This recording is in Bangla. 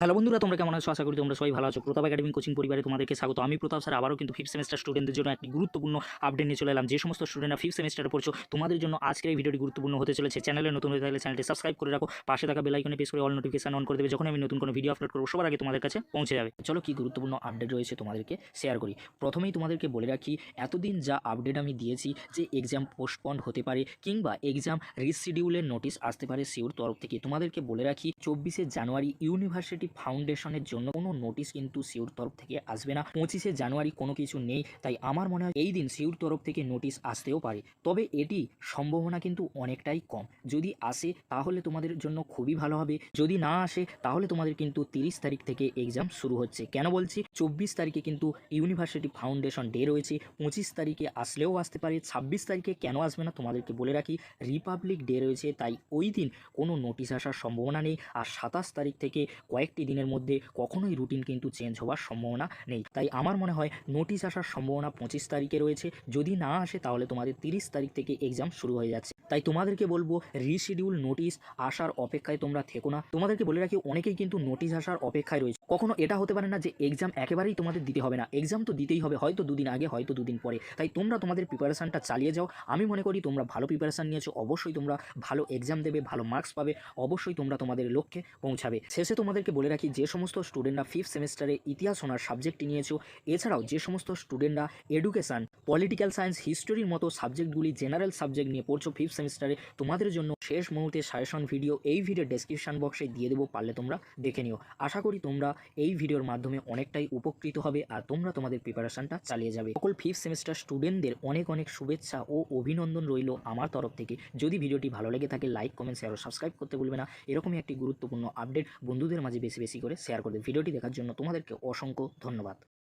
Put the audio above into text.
হ্যালো বন্ধুরা, তোমরা কেমন আছো? আশা করি তোমরা সবাই ভালো আছো। প্রতাপ একাডেমি কোচিং পরিবারে তোমাদেরকে স্বাগত। আমি প্রতাপ স্যার, আবারও কিন্তু ফিফথ সেমিস্টার স্টুডেন্টদের জন্য একটি গুরুত্বপূর্ণ আপডেট নিয়ে চলে এলাম। যে সমস্ত স্টুডেন্টরা ফিফথ সেমিস্টারে পড়ছো, তোমাদের জন্য আজকের এই ভিডিওটি গুরুত্বপূর্ণ হতে চলেছে। চ্যানেলে নতুন হয়ে থাকলে চ্যানেলটি সাবস্ক্রাইব করে রাখো। পাশে থাকা বেল আইকনে প্রেস করে অল নোটিফিকেশন অন করে দেবে। যখন আমি নতুন কোনো ভিডিও আপলোড করব, সবার আগে তোমাদের কাছে পৌঁছে যাবে। চলো কি গুরুত্বপূর্ণ আপডেট রয়েছে তোমাদেরকে শেয়ার করি। প্রথমেই তোমাদেরকে বলে রাখি, এতদিন যা আপডেট আমি দিয়েছি, যে এক্সাম পোস্টপন্ড হতে পারে কিংবা এক্সাম রিশিডিউলের নোটিশ আসতে পারে সিউর তরফ থেকে। তোমাদেরকে বলে রাখি, চব্বিশে জানুয়ারি ইউনিভার্সিটি ফাউন্ডেশনের জন্য কোনো নোটিশ কিন্তু সিউর তরফ থেকে আসবে না। পঁচিশে জানুয়ারি কোনো কিছু নেই, তাই আমার মনে হয় এই দিন সিউর তরফ থেকে নোটিশ আসতেও পারে। তবে এটি সম্ভাবনা কিন্তু অনেকটাই কম। যদি আসে, তাহলে তোমাদের জন্য খুবই ভালো হবে। যদি না আসে, তাহলে তোমাদের কিন্তু তিরিশ তারিখ থেকে এক্সাম শুরু হচ্ছে। কেন বলছি? চব্বিশ তারিখে কিন্তু ইউনিভার্সিটি ফাউন্ডেশন ডে রয়েছে। পঁচিশ তারিখে আসলেও আসতে পারে, ছাব্বিশ তারিখে কেন আসবে না তোমাদেরকে বলে রাখি। রিপাবলিক ডে রয়েছে, তাই ওই দিন কোনো নোটিশ আসার সম্ভাবনা নেই। আর সাতাশ তারিখ থেকে কয়েকটি দিনের মধ্যে কখনোই রুটিন কিন্তু চেঞ্জ হওয়ার সম্ভাবনা নেই। তাই আমার মনে হয় নোটিশ আসার সম্ভাবনা পঁচিশ তারিখে রয়েছে। যদি না আসে তাহলে তোমাদের তিরিশ তারিখ থেকে এক্সাম শুরু হয়ে যাচ্ছে। তাই তোমাদেরকে বলব রিশিডিউল নোটিশ আসার অপেক্ষায় তোমরা থেকো না। তোমাদেরকে বলে রাখি, অনেকেই কিন্তু নোটিশ আসার অপেক্ষায় রয়েছে। কখনো এটা হতে পারে না যে এক্সাম একেবারেই তোমাদের দিতে হবে না। এক্সাম তো দিতেই হবে, হয়তো দুদিন আগে, হয়তো দুদিন পরে। তাই তোমরা তোমাদের প্রিপারেশানটা চালিয়ে যাও। আমি মনে করি তোমরা ভালো প্রিপারেশান নিয়েছো, অবশ্যই তোমরা ভালো এক্সাম দেবে, ভালো মার্কস পাবে, অবশ্যই তোমরা তোমাদের লক্ষ্যে পৌঁছাবে। শেষে তোমাদেরকে বলে রাখি, যে সমস্ত স্টুডেন্টরা ফিফথ সেমিস্টারে ইতিহাস ওনার সাবজেক্টটি নিয়েছো, এছাড়াও যে সমস্ত স্টুডেন্টরা এডুকেশন পলিটিক্যাল সায়েন্স হিস্টোরির মতো সাবজেক্টগুলি জেনারেল সাবজেক্ট নিয়ে পড়ছো ফিফথ সেমিস্টারে তোমাদের জন্য শেষ মুহূর্তে সাজেশন ভিডিও এই ভিডিও ডেসক্রিপশন বক্সে দিয়ে দেবো, পারলে তোমরা দেখে নিও। আশা করি তোমরা এই ভিডিওর মাধ্যমে অনেকটাই উপকৃত হবে আর তোমরা তোমাদের প্রিপারেশনটা চালিয়ে যাবে। সকল ফিফথ সেমিস্টার স্টুডেন্টদের অনেক অনেক শুভেচ্ছা ও অভিনন্দন রইল আমার তরফ থেকে। যদি ভিডিওটি ভালো লেগে থাকে লাইক কমেন্ট শেয়ার ও সাবস্ক্রাইব করতে ভুলবে না। এরকমই একটি গুরুত্বপূর্ণ আপডেট বন্ধুদের মাঝে বেশি বেশি করে শেয়ার করবে ভিডিওটি দেখার জন্য তোমাদেরকে অসংখ্য ধন্যবাদ।